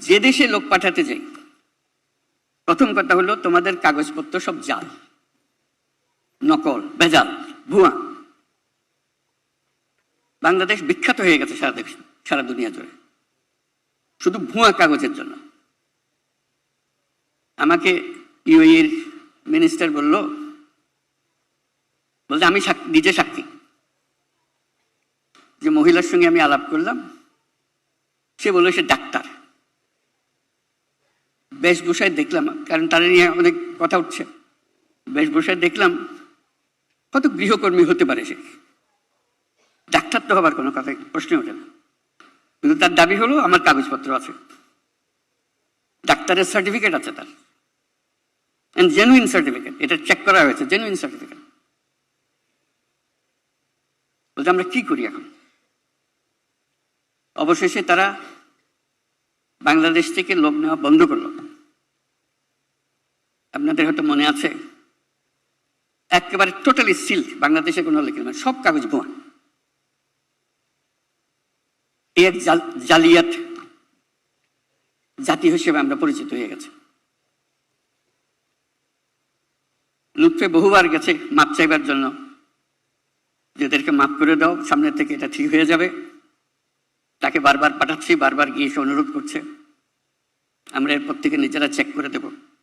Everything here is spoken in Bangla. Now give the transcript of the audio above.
যে দেশে লোক পাঠাতে যাই, প্রথম কথা হলো তোমাদের কাগজপত্র সব জাল, নকল বেজাল ভুয়া। বাংলাদেশ বিখ্যাত হয়ে গেছে সারা দেশ, সারা দুনিয়া জুড়ে। শুধু ভুয়া কাগজের জন্য। আমাকে ইউএর মিনিস্টার বলল বলতে আমি নিজে সাক্ষী। যে মহিলার সঙ্গে আমি আলাপ করলাম, সে বলল, সে ডাক্তার। বেশভূষায় দেখলাম, কারণ তারা নিয়ে অনেক কথা উঠছে। বেশভূষায় দেখলাম, কত গৃহকর্মী হতে পারে সে। ডাক্তার তো হবার কোনো কথা প্রশ্ন ওঠে না। কিন্তু তার দাবি হলো, আমার কাগজপত্র আছে। ডাক্তারের সার্টিফিকেট আছে তার। জেনুইন সার্টিফিকেট এটা চেক করা হয়েছে জেনুইন সার্টিফিকেট বলতে আমরা কি করি এখন? অবশেষে তারা বাংলাদেশ থেকে লোক নেওয়া বন্ধ করল। আপনাদের হয়তো মনে আছে, একেবারে টোটালি সিল বাংলাদেশে কোনো লিখে মানে সব কাগজ ভুয়া। জাল- জালিয়াত জাতি হিসেবে আমরা পরিচিত হয়ে গেছে। লুৎফে বহুবার গেছে মাপ চাইবার জন্য। যে এদেরকে মাফ করে দাও সামনে থেকে এটা ঠিক হয়ে যাবে। তাকে বারবার পাঠাচ্ছি, বারবার গিয়ে এসে অনুরোধ করছে। আমরা এরপর থেকে নিজেরা চেক করে দেব।